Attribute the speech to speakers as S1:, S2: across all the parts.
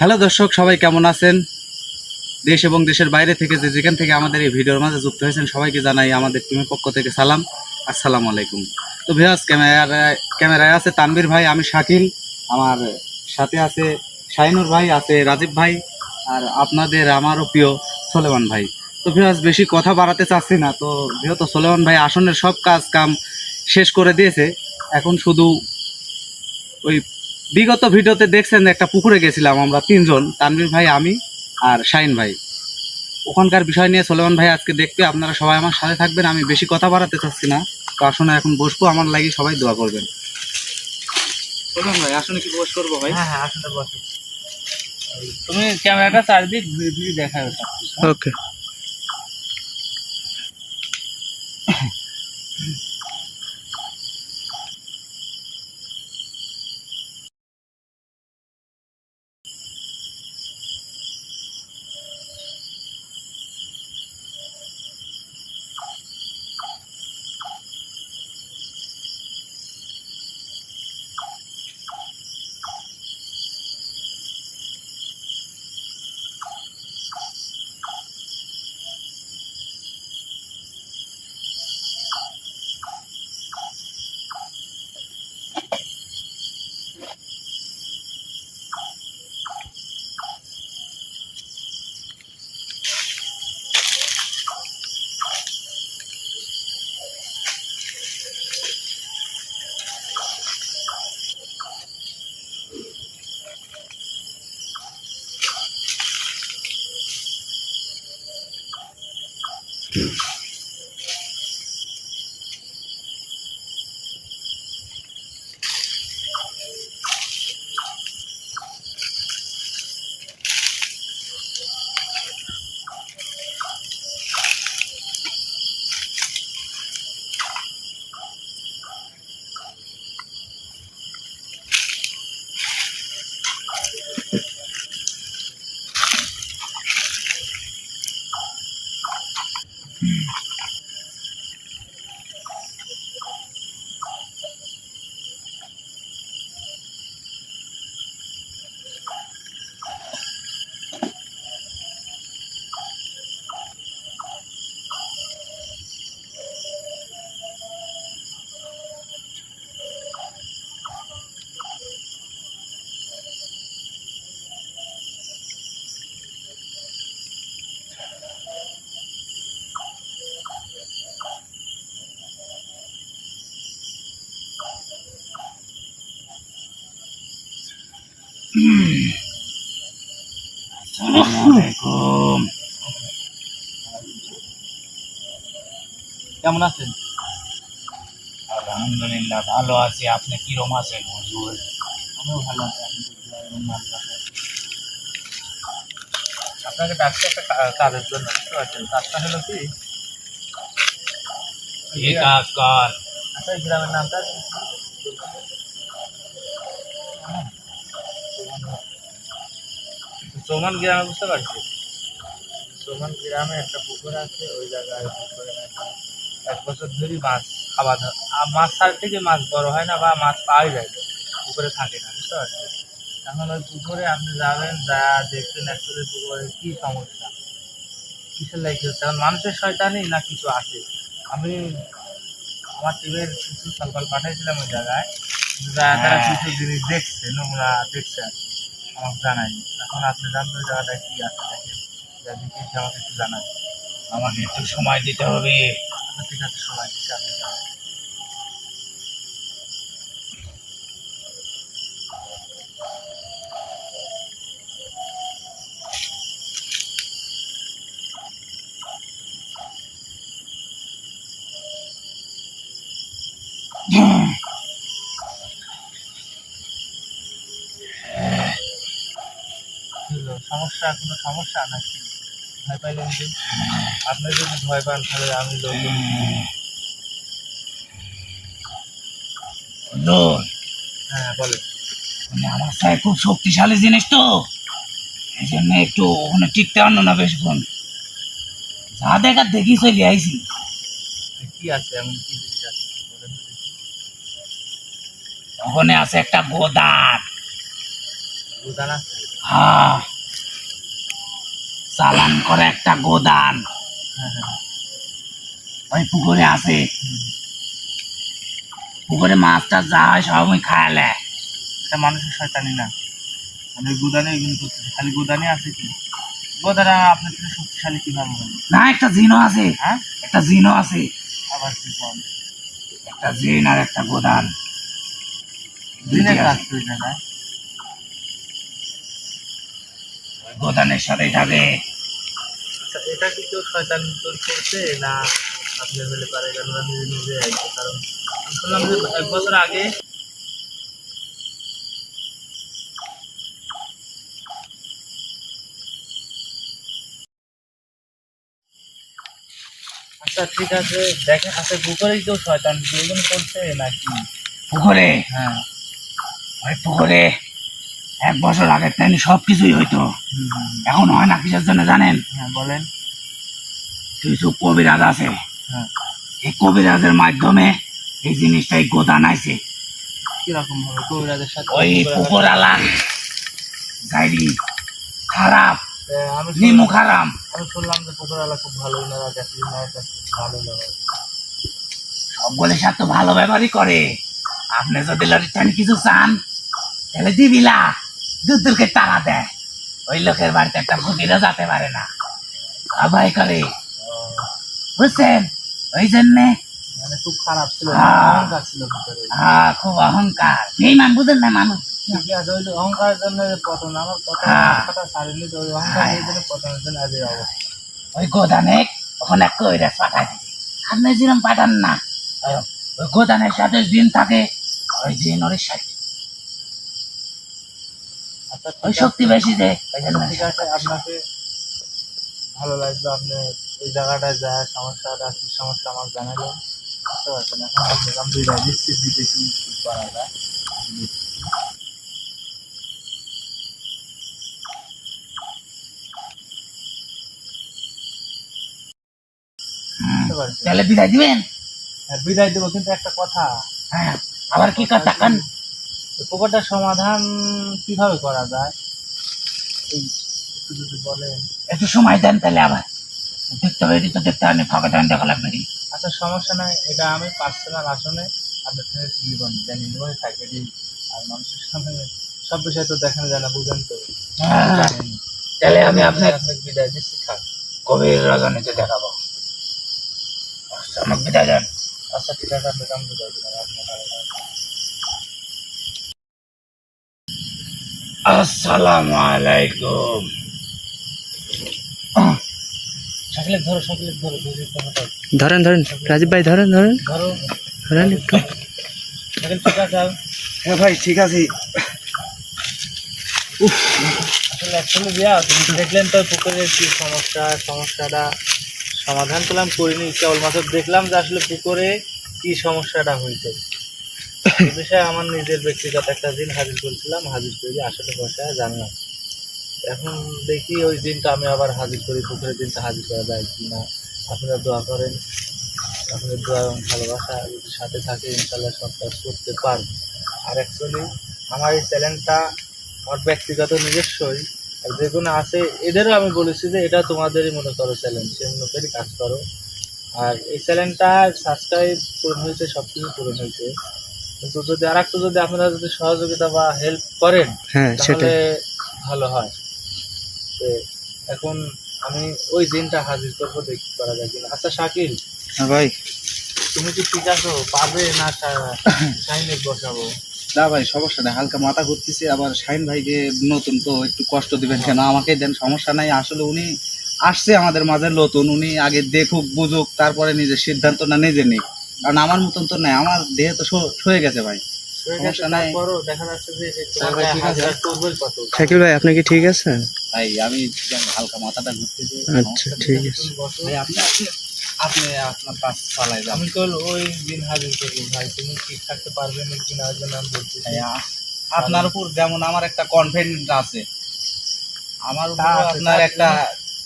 S1: Hello দর্শক, সবাই কেমন আছেন? দেশ এবং দেশের বাইরে থেকে যে যেখান থেকে আমাদের এই ভিডিওর মাঝে যুক্ত হয়েছেন, সবাইকে জানাই আমাদের টিমের পক্ষ থেকে সালাম। আসসালামু আলাইকুম। তো ভিয়াস ক্যামেরায় ক্যামেরায় আছে তানবীর ভাই, আমি শাকিল। আমার সাথে আছে শাহিনুর ভাই, আছে রাজীব ভাই, আর আপনাদের আমারও প্রিয় সোলেমান ভাই। তো ভিয়াস বেশি কথা বাড়াতে চাচ্ছি না। তো যেহেতু সোলেমান ভাই আসনের সব কাজ কাম শেষ করে দিয়েছে, এখন শুধু ওই বিগত ভিডিওতে দেখছেন একটা পুকুরে গেছিলাম আমরা তিনজন তানভীর ভাই আমি আর শাহিন ভাই। ওখানকার বিষয় নিয়ে সোলেমান ভাই আজকে দেখবে আপনারা সবাই আমার সাথে থাকবেন আমি বেশি কথা বাড়াতে চাচ্ছি না। তো আসলে এখন বসবো আমার লাগি সবাই দোয়া করবেন। সোলেমান ভাই আসলে কি বস করব ভাই।
S2: হ্যাঁ হ্যাঁ বসো তুমি ক্যামেরাটা চারদিক ঘুরে ঘুরে দেখাবে
S1: ওকে। Peace.
S2: কেমন আছেন?
S3: আলহামদুলিল্লাহ ভালো আছি। আপনি কিরম আছেন হুজুর?
S2: আমিও ভালো আছি। আপনাকে ডাকছি একটা কাজের জন্য বুঝতে পারছেন? কাজটা হলো কি?
S3: কাজ? কর
S2: আচ্ছা এই গ্রামের নামটা? চৌমান গ্রামে বুঝতে পারছি চৌমান গ্রামে একটা পুকুর আছে ওই জায়গায় পুকুরে এক বছর ধরে মাছ খাওয়া দাওয়া আর মাছ ছাড় থেকে মাছ বড় হয় না বা মাছ পাওয়াই যায়। পুকুরে থাকে না বুঝতে পারছি এখন ওই পুকুরে আপনি যাবেন যা দেখবেন অ্যাকচুয়ালি পুকুরে কি সমস্যা কিসের লাগে হচ্ছে? এখন মানুষের শয়তানি না কিছু আছে? আমি আমার টিমের কিছু সকাল পাঠাইছিলাম ওই জায়গায় তারা তারা কিছু জিনিস দেখছে নোংরা দেখছে আর আমাকে জানাই এখন আপনি জানতে ওই জায়গাটায় কি আছে দেখেন। যা দেখেছি আমাকে একটু জানাই
S3: আমাকে একটু সময় দিতে হবে।
S2: সমস্যা কোনো সমস্যা নাকি? ভয় পাইলেন আপনি যদি ভয় পান তাহলে আমি হ্যাঁ বলেন।
S3: মানে আমার খুব শক্তিশালী জিনিস তো। এই জন্য একটু ওখানে টিকতে পারল না বেশক্ষণ। যা দেখার দেখি চলে আইছি।
S2: কি আছে? এমন কি।
S3: ওখানে আছে একটা গোদার
S2: উদান আছে?
S3: হ্যাঁ। চালান করে একটা গোদান। ওই পুকুরে আছে। পুকুরে মাছটা যা হয় সব ওই খায়ালে
S2: এটা মানুষের শয়তানি না। মানে গুদানে এগুলো করতেছে। খালি গুদানে আছে কি? গোদারা আপনার থেকে শক্তিশালী কীভাবে হবে?
S3: না একটা জিনও আছে।
S2: হ্যাঁ?
S3: একটা জিনও আছে।
S2: আবার কি কম?
S3: একটা জিন আর একটা গোদান। দুইটি
S2: কাজ। তো জায়গায়
S3: গোদানের থাকে
S2: আচ্ছা এটা কি কেউ শয়তান করছে না আপনি হলে পারে? কেন না নিজে আইছে কারণ শুনলাম যে এক বছর আগে আচ্ছা ঠিক আছে দেখেন আচ্ছা পুকুরেই কেউ শয়তান দুজন করছে নাকি?
S3: পুকুরে
S2: হ্যাঁ।
S3: ওই পুকুরে এক বছর আগে তাই সব কিছুই হইতো। এখন হয় না কিসের জন্য জানেন?
S2: হ্যাঁ বলেন।
S3: কিছু কবিরাজ আছে।
S2: হ্যাঁ।
S3: এই কবিরাজের মাধ্যমে এই জিনিসটাই গোদান আইছে
S2: কীরকম হবে? কবিরাজের সাথে
S3: ওই পুকুর আলা যাইরি খারাপ। নিমু খারাপ
S2: আমি শুনলাম যে পুকুরওয়ালা খুব ভালো ওনারা দেখি ওনার কাছে ভালো
S3: সবগুলোর সাথে তো ভালো ব্যবহারই করে। আপনি যদি লরিটান কিছু চান তাহলে দিবিলা। দূর দূরকে তারা দেয়। ওই লোকের বাড়িতে একটা ভুতিরা যেতে পারে না। আবাই করে। বুঝছেন? ওই জন্যে
S2: মানে খুব খারাপ ছিল
S3: হ্যাঁ।
S2: অহংকার ছিল
S3: হ্যাঁ খুব অহংকার। এই মান বুঝেন না মানুষ?
S2: ঠিকই আছে ওই অহংকারের জন্য পতন আমার পতন
S3: হ্যাঁ।
S2: কথা ছাড়িনি তো ওই অহংকারের জন্য পতনের জন্য আজ অবস্থা
S3: ওই গোদানে ওখানে আপনি যেরকম পাঠান না ওই- গোদানের সাথে দিন থাকে ওই দিন ওর সাথে ওই শক্তি বেশি দেয়
S2: ঠিক আছে আপনাকে ভালো লাগল আপনি এই জায়গাটায় যা সমস্যাটা কি সমস্যা আমার জানালেন বুঝতে পারছেন এখন দিচ্ছি দিতে কি কি করা যায়।
S3: তাহলে বিদায় দিবেন?
S2: হ্যাঁ, বিদায় দেবো কিন্তু একটা কথা।
S3: হ্যাঁ আবার কি কথা কান?
S2: এই পুকুরটার সমাধান কীভাবে করা যায়? এই একটু যদি বলেন।
S3: একটু সময় দেন তাহলে আবার। দেখতে হবে এটি তো দেখতে হবে ফাঁকা টাইম দেখা লাগবে।
S2: আচ্ছা সমস্যা নাই এটা আমি পার্সোনাল আসনে আপনার সঙ্গে জীবন জানি জীবনে থাকে যে আর মানুষের সামনে সব বিষয়ে তো দেখানো যায় না বুঝেন তো।
S3: হ্যাঁ। তাহলে আমি আপনার
S2: আপনাকে বিদায় দিচ্ছি থাক
S3: কবির রজনীতে দেখাবো। আচ্ছা, আমাকে বিদায় দেন।
S2: আচ্ছা ঠিক আছে আপনাকে আমি বিদায় দিলাম আপনার ভালো লাগবে।
S3: আসসালামু আলাইকুম।
S4: ধরেন ধরেন। রাজীব ভাই ধরেন ধরেন।
S2: ধরো।
S4: ধরেন
S1: হ্যাঁ ভাই ঠিক আছে।
S2: আসলে দিয়া দেখলেন তো পুকুরের কি সমস্যা সমস্যাটা। সমাধান করলাম করিনি কেবল মাত্র দেখলাম যে আসলে পুকুরে কি সমস্যাটা হয়েছে। বিষয়ে আমার নিজের ব্যক্তিগত একটা দিন হাজির করেছিলাম, হাজির করে আসলে বসায় জানলাম। এখন দেখি ওই দিনটা আমি আবার হাজির করি, পুকুরের দিনটা হাজির করা যায় কি না আপনারা দোয়া করেন, আপনাদের দোয়া এবং ভালোবাসা যদি সাথে থাকে ইনশাল্লাহ সব কাজ করতে পারব। আর অ্যাকচুয়ালি আমার এই চ্যানেলটা আমার ব্যক্তিগত নিজস্বই। আর যেগুলো আছে, এদেরও আমি বলেছি যে এটা তোমাদেরই মনে করো চ্যালেঞ্জ সে মনে করি কাজ করো। আর এই চ্যানেলটা সাবস্ক্রাইব পূরণ হয়েছে সব কিছু পূরণ হয়েছে। কিন্তু যদি আর একটু যদি আপনারা যদি সহযোগিতা বা হেল্প করেন
S4: হ্যাঁ সেটাই।
S2: ভালো হয়। এখন আমি ওই দিনটা হাজির করব দেখি করা যায় কিনা। আচ্ছা শাকিল
S1: হ্যাঁ ভাই।
S2: তুমি কি ঠিক আছো? পারবে না সাইনের বসাবো?
S1: না ভাই সমস্যা নেই। হালকা মাথা ঘুরতেছে আবার শাহিন ভাইকে নতুন তো একটু কষ্ট দিবেন কেন? আমাকে দেন সমস্যা নাই। আসলে উনি আসছে আমাদের মাঝে নতুন উনি আগে দেখুক বুঝুক তারপরে নিজের সিদ্ধান্তটা নিজে নিক। কারণ আমার মতন তো নাই। আমার দেহে তো সয়ে গেছে ভাই। ঠিক আছে।
S4: শাকিল ভাই আপনি কি ঠিক আছেন?
S1: ভাই আমি হালকা মাথাটা ঘুরতেছে
S4: আচ্ছা ঠিক আছে।
S1: ভাই আপনি আপনি- আপনি আপনার কাজ চালাই
S2: আমি তো ওই দিন হাজির করব ভাই। তুমি ঠিক থাকতে পারবে না কিনা ওই আমি বলছি
S1: ভাই, আপনার উপর যেমন আমার একটা কনফিডেন্স আছে আমার উপর আপনার একটা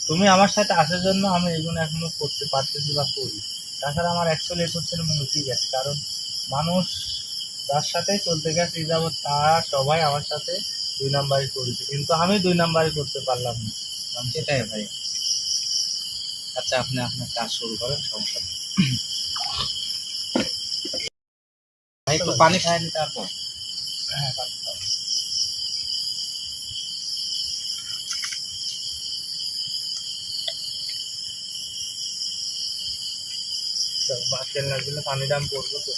S2: তুমি আমার সাথে আসার জন্য আমি এগুলো এখনও করতে পারতেছি বা করি। তাছাড়া আমার অ্যাকচুয়ালি এটা হচ্ছে মনে ঠিক আছে কারণ মানুষ যার সাথে চলতে গেছে যাব তারা সবাই আমার সাথে দুই নাম্বারই করেছে। কিন্তু আমি দুই নাম্বারই করতে পারলাম না।
S1: সেটাই ভাই। আচ্ছা আপনি আপনার কাজ শুরু করেন সমস্যা নেই। একটু পানি খায়নি তারপর।
S2: হ্যাঁ পারতে লাগবে বাচ্চার না পানি দাম পড়বে তো।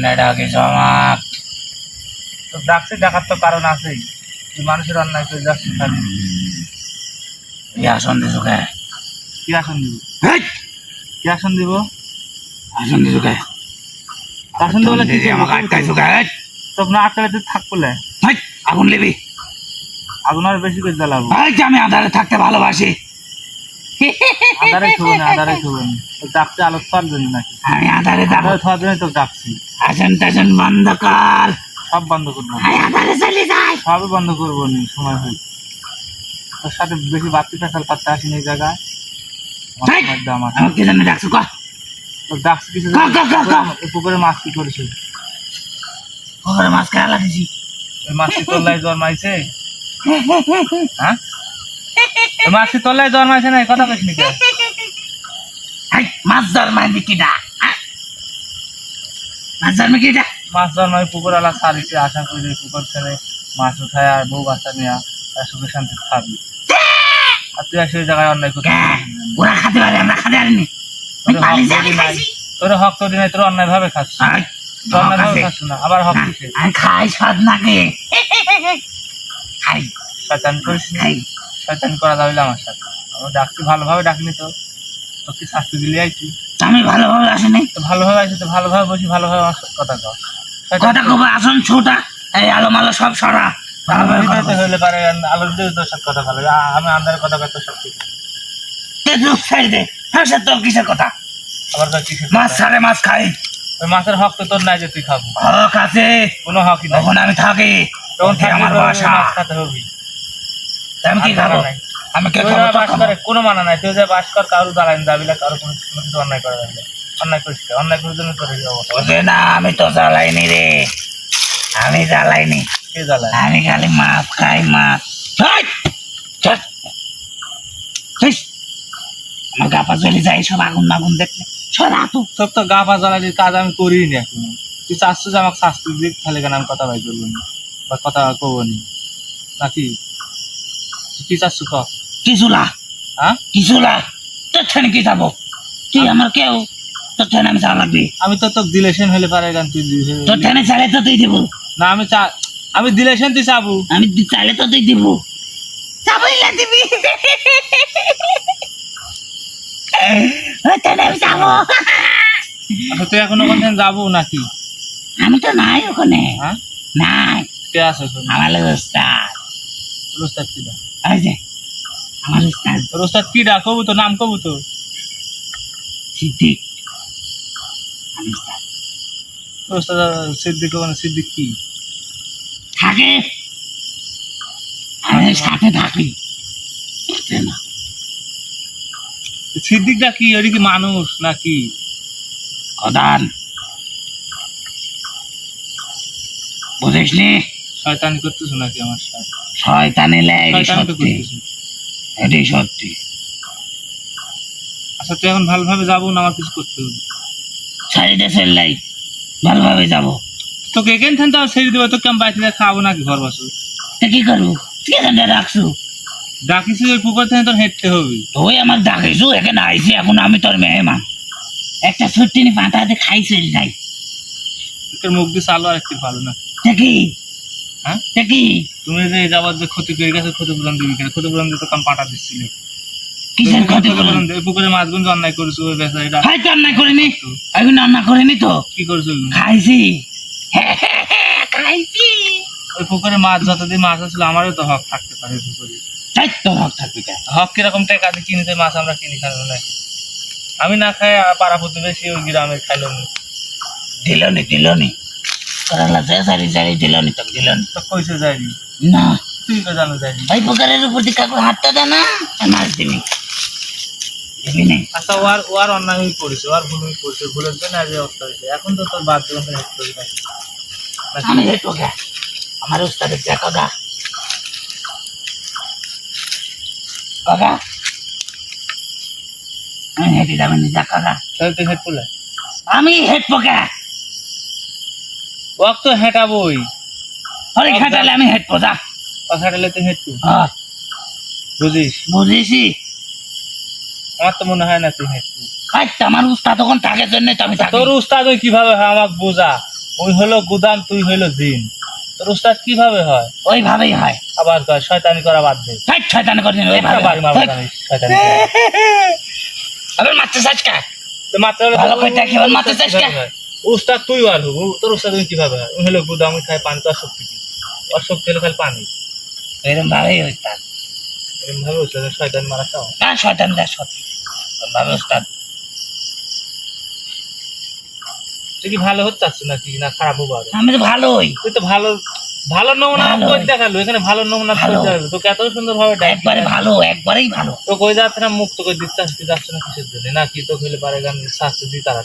S3: এখানে কি জন্য ডাকিস আমার
S2: তো ডাকছে ডাকার তো কারণ আছেই। মানুষের অন্যায় করে যাচ্ছিস খালি
S3: এই আসন দিছো কে?
S2: কি আসন দিব?
S3: হেই,
S2: কি আসন দিব?
S3: আসন দিছো কে?
S2: আসন দিব কি
S3: আমাকে আটকাইছো কে?
S2: তো না আটকালে তুই থাক
S3: আগুন লিবি
S2: আগুন আর বেশি করে জ্বালাবো।
S3: আমি আধারে থাকতে ভালোবাসি।
S2: ডাকছে আলো থার জন্য নাকি?
S3: আমি আধারে
S2: জন্য তো ডাকছি।
S3: আসন টাসন বন্ধ কর।
S2: সব বন্ধ করব।
S3: আধারে চলে যাই।
S2: সবই বন্ধ করব নি সময় তোর সাথে বেশি আসিনি এই জায়গায়।
S3: আমাকে কি ডাকছো কর
S2: তোর ডাকছি কিছু
S3: কা, কা, কা, কা।
S2: পুকুরে মাছ কি করেছে?
S3: ওখানে মাছ খেলা লাগিয়েছি
S2: ওই মাছটি তোল্লায় জন্মাইছে হ্যাঁ? ওই মাছটি জন্মাইছে না কথা নাকি
S3: মাছ ধর্মায় কিটা হ্যাঁ? মাছ ধর্মে কিটা
S2: মাছ জন্মাই পুকুর আলা সারিছে আশা করি পুকুর ছেড়ে মাছ উঠায় আর বউ বাচ্চা নিয়ে আর সুখে শান্তি থাকবি আর তুই জায়গায় অন্যায় করতে
S3: ওরা খাতে পারে আমরা খাতে পারিনি।
S2: তোর হক নাই। তোর অন্যায় ভাবে
S3: এই,
S2: অন্যায় ভাবে। খাচ্ছ। না আবার হক
S3: খাই সদ নাকে? খাই।
S2: করিস
S3: খাই।
S2: শয়তান করা যাবে না আমার সাথে। আমার ডাকছি ভালোভাবে ডাকনি তো তো কি শাস্তি দিলে আইছি
S3: আমি ভালোভাবে আসেনি।
S2: তো ভালোভাবে আইছি তো ভালোভাবে বসি ভালোভাবে আমার কথা কও।
S3: কথা কব আসন ছোটা। এই আলো মালো সব সরা। ভালোভাবে।
S2: হইলে পারে আলোর দিয়ে তোর সাথে কথা বলে। আমি কথা কত সব ঠিক
S3: ছেড়ে দে। হ্যাঁ সে তোর কিসের কথা?
S2: আবার তো কিছু
S3: মাছ ছাড়ে মাছ খাই।
S2: ওই মাছের হক তো তোর নাই যে তুই খাব।
S3: হক আছে।
S2: কোনো হকই নাই।
S3: তখন আমি থাকি।
S2: তখন
S3: আমার বাসা।
S2: খেতে হবে।
S3: আমি কি খাব আমি কে খাব? তো
S2: বাস করে কোনো মানা নাই। তুই যে বাস কর কারও যাবি না কারও কোনো কোনো কিছু অন্যায় করা যাবে অন্যায় করিস অন্যায় করার জন্য তোর
S3: ওরে না আমি তো জ্বালাইনি রে। আমি জ্বালাইনি।
S2: কে
S3: আমি খালি মাছ খাই মাছ! আমার গাপা চলে যায় সব আগুন মাগুন দেখলে সরা তো।
S2: তোর তো গা পা জ্বালানির কাজ আমি করিই নি এখন। তুই চাচ্ছ যে আমাকে শাস্তি দিক তাহলে কেন আমি কথা বাই করব না? বা কথা কবো নি? নাকি? কি চাচ্ছ ক হ্যাঁ?
S3: তোর কি যাব? তুই আমার কেউ? তোর আমি লাগবে।
S2: আমি তো দিলেশন হলে পারে গান তুই
S3: তোর চাইলে তো তুই দিব।
S2: না আমি চা আমি দিলেশন তুই চাবু।
S3: আমি তো তুই দিব। যাবই না দিবি। আমি যাব
S2: আচ্ছা তুই এখন ওখানে যাব নাকি?
S3: আমি তো নাই ওখানে।
S2: হ্যাঁ?
S3: নাই।
S2: কে আছে?
S3: আমার লোক উস্তাদ
S2: তোর ওস্তাদ কি ডাক
S3: ওই যে আমার উস্তাদ।
S2: তোর ওস্তাদ কি ডাক? কবু তো নাম কবু তো।
S3: সিদ্দিক। আমি উস্তাদ।
S2: তোর ওস্তাদ সিদ্দিক মানে সিদ্দিক কি?
S3: থাকে। আমি সাথে থাকি। না।
S2: সিদ্দিক কি? ওটা কি মানুষ নাকি?
S3: প্রধান বুঝিস নি?
S2: শয়তানি করতেছ নাকি আমার সাথে?
S3: শয়তানি লেগে সত্যি। এটাই সত্যি।
S2: আচ্ছা তুই এখন ভালোভাবে যাব না আমার কিছু করতে হবে?
S3: সাইডে ভালোভাবে যাব।
S2: তোকে এখান থেকে তো ছেড়ে দেবো তোকে আমি খাব নাকি ঘর বসো
S3: তা কি করব? তুই এখানটা রাখছু
S2: ডাকিছি? ওই পুকুর থেকে তোর হেঁটতে হবে।
S3: তুই আমার ডাকিছু এখানে আইসি এখন আমি তোর মেহমান। একটা ছুট্টিনি পাতাতে খাইছিল নাই
S2: তোর মুখ দিয়ে চালো আর একটু ভালো না। হ্যাঁ?
S3: কি?
S2: তুমি যে যাবার যে ক্ষতি করে গেছে ক্ষতিপূরণ দিবি কেন? ক্ষতিপূরণ তো পাঠা দিচ্ছিলে।
S3: কিসের
S2: ক্ষতিপূরণ? পুকুরে মাছগুন অন্যায় করেছ ওই বেচা এটা
S3: হয়তো রান্না করিনি? আমি রান্না করিনি তো?
S2: কি করেছ?
S3: খাইছি। খাইছি।
S2: ওই পুকুরে মাছ যতদিন মাছ আছিল আমারও তো হক থাকতে পারে পুকুরে।
S3: তাই তোর হক থাকবি
S2: হক কীরকম টাকা দিয়ে কিনতে মাছ আমরা কিনি খাব নাকি আমি না খাই পাড়া প্রতিবেশী ওই গ্রামের খাইলাম
S3: দিলনি দিলনি। তোরা যে সারি সারি দিলনি তো দিলনি
S2: তো কইছে যাইনি
S3: না।
S2: তুই তো জানো যাইনি
S3: ওই পুকুরের উপর দিকে কাকু হাতটা দে না মাছ দিবি। দিবি নে।
S2: আচ্ছা ওয়ার ওয়ার অন্যায় হয়ে পড়েছে ওয়ার ভুল হয়ে পড়েছে ভুলের জন্য আজ অবস্থা হয়েছে। এখন তো তোর বাদ দেবেন হেল্প করি না?
S3: আমি হেঁটবো গা আমার উস্তাদের যা কগা কগা আমি হেঁটে যাবেন যা কগা
S2: তুই হেঁট পড়লে
S3: আমি হেঁটবো গা
S2: ওক তো হেঁটাবই।
S3: অনেক হেঁটালে আমি হেঁটবো যা।
S2: ওক হেঁটালে তুই হেঁটবি?
S3: হ্যাঁ,
S2: বুঝিস?
S3: বুঝেছি
S2: আমার তো মনে হয় না তুই হেঁটবি।
S3: আচ্ছা আমার উস্তাদ তখন থাকে জন্য তো আমি থাকি।
S2: তোর উস্তাদ ওই কীভাবে হয় আমাকে বোঝা? ওই হলো গুদাম তুই হইল জিন। তোর উস্তাদ কীভাবে হয়?
S3: ওইভাবেই হয়।
S2: আবার কয় শয়তানি করা বাদ দে।
S3: হাই ছয়তানি করে নিন
S2: একটা
S3: ওইভাবে
S2: বাড়ি মারবো শয়তানি।
S3: আবার মারতে চাস কা
S2: তো হলো
S3: ভালো করে দেখি,
S2: উস্তাদ
S3: চাষটা।
S2: উস্তাদ তুই আর হবু তোর উস্তাদ ওই কীভাবে হয়? ওই হলো গুদাম ওই খায় পানি তো আর শক্তি কি? আর শক্তি হলো খালি পানি।
S3: এরকম ভাবেই উস্তাদ
S2: এরকম ভাবে উস্তাদ শয়তানি মারা চাও?
S3: না শয়তান দেয় সত্যি ভাবে উস্তাদ
S2: তুই কি ভালো হচ্ছে আসছে নাকি? না খারাপ হব আরও?
S3: আমি তো ভালোই।
S2: তুই তো ভালো ভালো নমুনা। কই দেখাল এখানে ভালো নমুনা
S3: ভালো।
S2: দেখাল। তোকে এত সুন্দর ভাবে
S3: একবারে ভালো একবারেই ভালো।
S2: তো কই যাচ্ছে না মুখ তো কই দিচ্ছে যাচ্ছে না কিসের জন্য? না কি তো খেলে পারে গান শাস্তি দিই তারা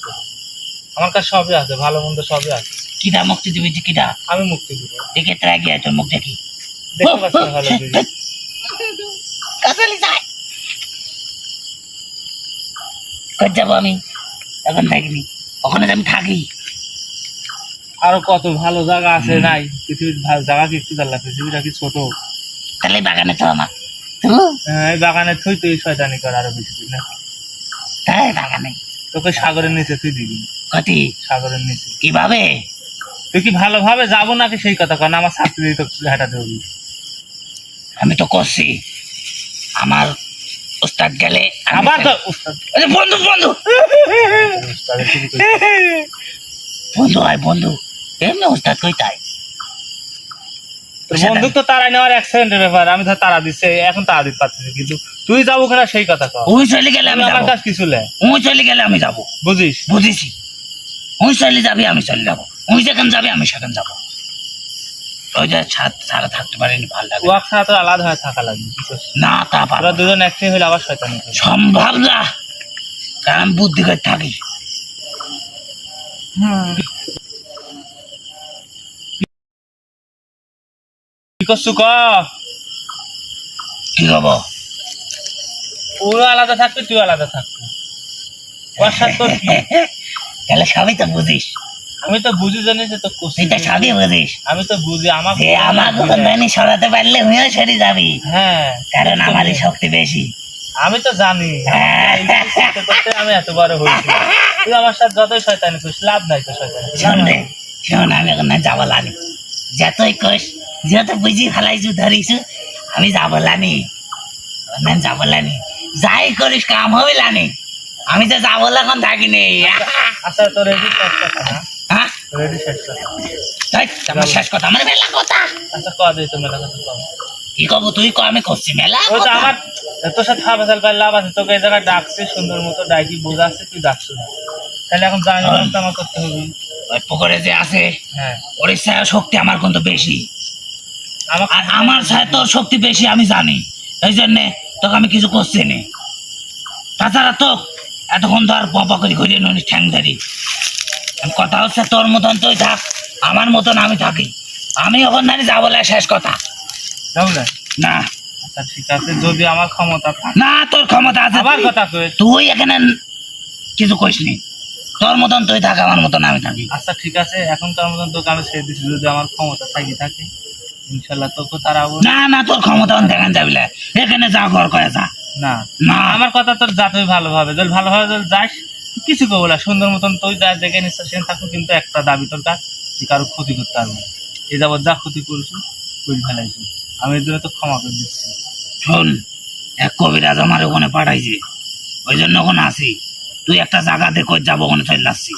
S2: আমার কাছে সবই আছে ভালো মন্দ সবই আছে।
S3: কিটা মুক্তি দিবি কিটা
S2: আমি মুক্তি দিব
S3: দেখে তোরা গিয়ে তোর মুখ দেখি
S2: দেখতে পাচ্ছি ভালো করে।
S3: যায়। কই যাব আমি? এখন থাকিনি। ওখানে আমি থাকি।
S2: আরও কত ভালো জায়গা আছে নাই। পৃথিবীর ভালো জায়গা কি একটু জানলা? পৃথিবীটা কি ছোট?
S3: তাহলে বাগানে তো আমার।
S2: হ্যাঁ, এই বাগানে থুই তুই শয়তানি কর আরও বেশি দিন। না
S3: তাই বাগানে।
S2: তোকে সাগরের নিচে তুই দিবি।
S3: কতি
S2: সাগরের নিচে।
S3: কীভাবে?
S2: তুই কি ভালোভাবে যাব নাকি সেই কথা? কারণ আমার ছাত্রী তো হাঁটাতে হবে।
S3: আমি তো করছি। আমার ওস্তাদ গেলে
S2: আবার তো
S3: বন্ধু বন্ধু। বন্ধু হয় বন্ধু। এমনি ওস্তাদ কই তাই?
S2: বন্দুক তো তারাই নেওয়ার এক সেকেন্ডের ব্যাপার। আমি ধর তারা দিচ্ছে এখন তারা দিতে পারতেছি। কিন্তু তুই যাব কিনা সেই কথা
S3: ওই চলে গেলে আমি
S2: আমার কাছে কিছু লে।
S3: ওই চলে গেলে আমি যাব।
S2: বুঝিস?
S3: বুঝেছি। ওই চলে যাবি আমি চলে যাব। ওই যেখানে যাবে আমি সেখানে যাব। ওই যে ছাদ ছাড়া থাকতে পারিনি ভালো লাগে
S2: ওয়াক ছাড়া তোর আলাদা হয়ে থাকা লাগবে
S3: না তা পারো
S2: দুজন একসাথে হইলে আবার শয়তানি
S3: সম্ভব না। কারণ বুদ্ধি করে থাকি।
S2: কি করছু ক?
S3: কি হব
S2: ওরা আলাদা থাকবে তুই আলাদা থাকবি। ওর সাথে?
S3: তাহলে সবই তো বুঝিস।
S2: আমি তো বুঝি জানি যে তো
S3: তুই সবই বুঝিস।
S2: আমি তো বুঝি আমার
S3: যে আমার কোনখানি সরাতে পারলে সেরে যাবি।
S2: হ্যাঁ
S3: কারণ আমারই শক্তি বেশি।
S2: আমি তো জানি আমি আমি এত বড় হয়েছি। তুই আমার সাথে যতই শয়তানি করিস লাভ নাই তো শয়তানি
S3: শোন রে শোন আমি এখন না যাব লানি যতই কোষ যত বুঝি ফেলাইছু ধরিছু আমি যাব লানি যাব লানি যাই করিস কাম হবে লানি আমি তো যাব এখন থাকিনি।
S2: আচ্ছা তো রেডি শেষ কথা
S3: হ্যাঁ?
S2: রেডি শেষ কথা।
S3: তাই আমার শেষ কথা আমার মেলা কথা।
S2: আচ্ছা ক দিই তো মেলা কথা কম
S3: কি কব তুই ক আমি করছি মেলা
S2: তো আমার তোর সাথে হাফ হাজার পাই লাভ আছে তোকে এই জায়গায় ডাকছে সুন্দর মতো ডাকি বোঝাচ্ছে তুই ডাকছো না। তাহলে এখন জানি ব্যবস্থা আমার করতে হবে।
S3: ওই পুকুরে যে আছে
S2: হ্যাঁ।
S3: ওর ছায়া শক্তি আমার কিন্তু বেশি। আর আমার ছায়া তোর শক্তি বেশি আমি জানি। এই জন্যে তোকে আমি কিছু করছি নি। তাছাড়া তো এতক্ষণ ধর পপা করে ঘুরিয়ে নুনি ঠ্যাং ধরি। কথা হচ্ছে তোর মতন তুই থাক আমার মতন আমি থাকি। আমি ওখান ধরে যাব শেষ কথা। না?
S2: আচ্ছা ঠিক আছে যদি আমার ক্ষমতা
S3: না তোর ক্ষমতা আছে
S2: আবার কথা কই।
S3: তুই এখানে কিছু কইস নি। তোর মতন তুই থাক আমার মতন আমি থাকি।
S2: আচ্ছা ঠিক আছে এখন তোর মতন তোকে আমি ছেড়ে দিচ্ছি যদি আমার ক্ষমতা থাকি থাকে। ইনশাল্লাহ তোকে তারাবো
S3: না না তোর ক্ষমতা দেখান যাবি। এখানে যা ঘর করে যা।
S2: না।
S3: না।
S2: আমার কথা তোর যা তুই ভালোভাবে। যদি ভালোভাবে যদি যাস কিছু করব না। সুন্দর মতন তুই যা দেখে নিস সেখানে থাকুক কিন্তু একটা দাবি তোর কাজ তুই কারও ক্ষতি করতে পারবি। এই যাবৎ যা ক্ষতি করছ করে ফেলাইছি। আমি এর জন্য তো ক্ষমা করে দিচ্ছি।
S3: শোন এক কবিরাজ আমার ওখানে পাঠাইছে। ওই জন্য ওখানে আসি তুই একটা জায়গা দেখো যাব ওখানে চলে আসছি।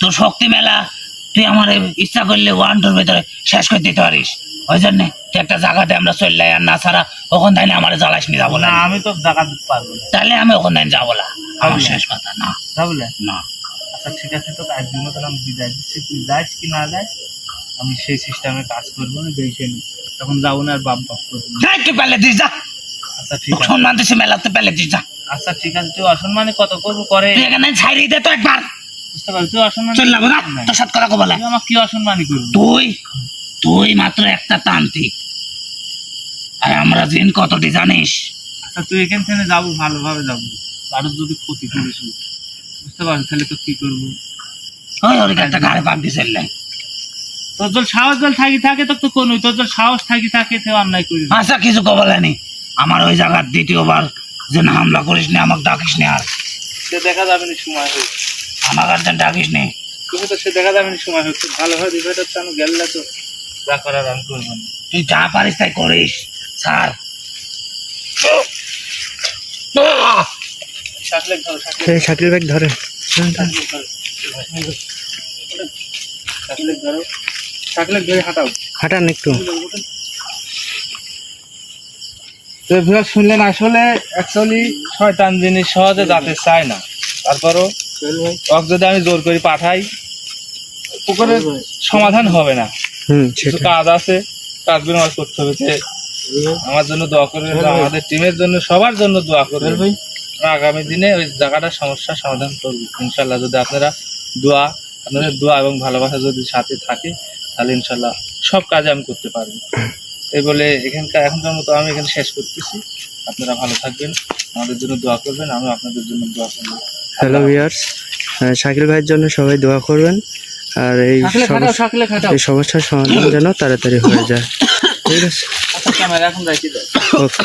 S3: তোর শক্তি মেলা তুই আমার ইচ্ছা করলে ওয়ান টুর ভেতরে শেষ করে দিতে পারিস। ওই জন্য তুই একটা জায়গাতে আমরা চললে আর না ছাড়া ওখান থেকে আমার জ্বালাস নি যাব
S2: না আমি তো জায়গা দিতে পারব না।
S3: তাহলে আমি ওখান থেকে যাব না। আমার শেষ কথা না।
S2: বুঝলে
S3: না।
S2: আচ্ছা ঠিক আছে তো একদিন মতন আমি বিদায় দিচ্ছি। তুই যাস কি না যাস আমি সেই সিস্টেমে কাজ করব না দেখে নি তখন যাব না আর বাপ বাপ করব
S3: তুই পেলে দিস যা।
S2: আচ্ছা ঠিক আছে।
S3: মেলাতে পেলে দিস যা।
S2: আচ্ছা ঠিক আছে তুই অসম্মানে কত করব করে
S3: এখানে ছাড়িয়ে দে তো একবার।
S2: বুঝতে পারছি? তুই অসম্মান
S3: চল না তোর সাথে কথা বলে।
S2: আমার কি অসম্মানই করবি?
S3: তুই তুই মাত্র একটা তান্ত্রিক। আর আমরা জিন কতটি জানিস?
S2: আচ্ছা তুই এখান থেকে যাব ভালোভাবে যাব। কারোর যদি ক্ষতি করিস বুঝতে পারছিস তাহলে তো কি করব?
S3: ওই ওর একটা ঘাড়ে পাক দিয়ে চললেন
S2: তোর জল সাহস জল থাকি থাকে তো কোনই তোর জল সাহস থাকি থাকে অন্যায় করিস।
S3: আচ্ছা কিছু কবলেনি আমার ওই জায়গার দ্বিতীয়বার যে হামলা করিস নি আমাকে ডাকিস নি আর।
S2: দেখা যাবে না সময় হোক
S3: আমাকে আর যেন ডাকিস নি।
S2: তুমি তো সে দেখা যাবে না সময় হোক ভালোভাবে দিবে তো আমি গেলে তো যা করার আমি করব না।
S3: তুই যা পারিস তাই করিস স্যার
S2: ধরো
S4: ব্যাগ
S2: ধরো। শাকলেক ধরে হাঁটাও।
S4: হাঁটান একটু।
S2: তো শুনলেন আসলে অ্যাকচুয়ালি শয়তান জিনিস সহজে যাতে চায় না। তারপরও ওকে যদি আমি জোর করে পাঠাই পুকুরের সমাধান হবে না। কিছু কাজ আছে কাজগুলো আমার করতে হবে যে আমার জন্য দোয়া করবেন আমাদের টিমের জন্য সবার জন্য দোয়া করবেন আমরা আগামী দিনে ওই জায়গাটার সমস্যার সমাধান করব। ইনশাল্লাহ যদি আপনারা দোয়া আপনাদের দোয়া এবং ভালোবাসা যদি সাথে থাকে তাহলে ইনশাল্লাহ সব কাজে আমি করতে পারব। এই বলে এখানকার এখনকার মতো আমি এখানে শেষ করতেছি। আপনারা ভালো থাকবেন আমাদের জন্য দোয়া করবেন আমি আপনাদের জন্য দোয়া করব।
S4: হ্যালো ভিউয়ার্স শাকিল ভাইয়ের জন্য সবাই দোয়া করবেন। আর এই সমস্যা- এই সমস্যার সমাধান যেন তাড়াতাড়ি হয়ে যায়। ঠিক আছে ওকে